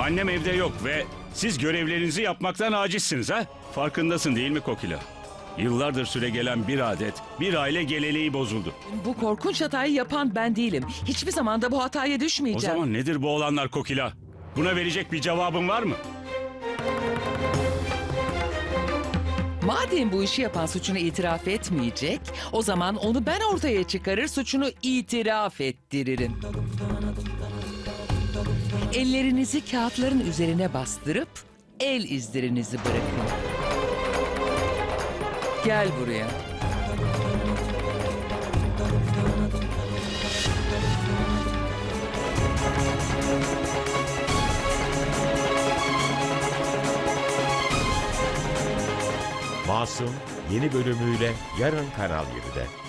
Annem evde yok ve siz görevlerinizi yapmaktan acizsiniz ha? Farkındasın değil mi Kokila? Yıllardır süre gelen bir adet, bir aile geleneği bozuldu. Bu korkunç hatayı yapan ben değilim. Hiçbir zaman da bu hataya O düşmeyeceğim. zaman nedir bu olanlar Kokila? Buna verecek bir cevabın var mı? Madem bu işi yapan suçunu itiraf etmeyecek, o zaman onu ben ortaya çıkarır, suçunu itiraf ettiririm. Ellerinizi kağıtların üzerine bastırıp el izlerinizi bırakın. Gel buraya. Masum yeni bölümüyle yarın Kanal 7'de.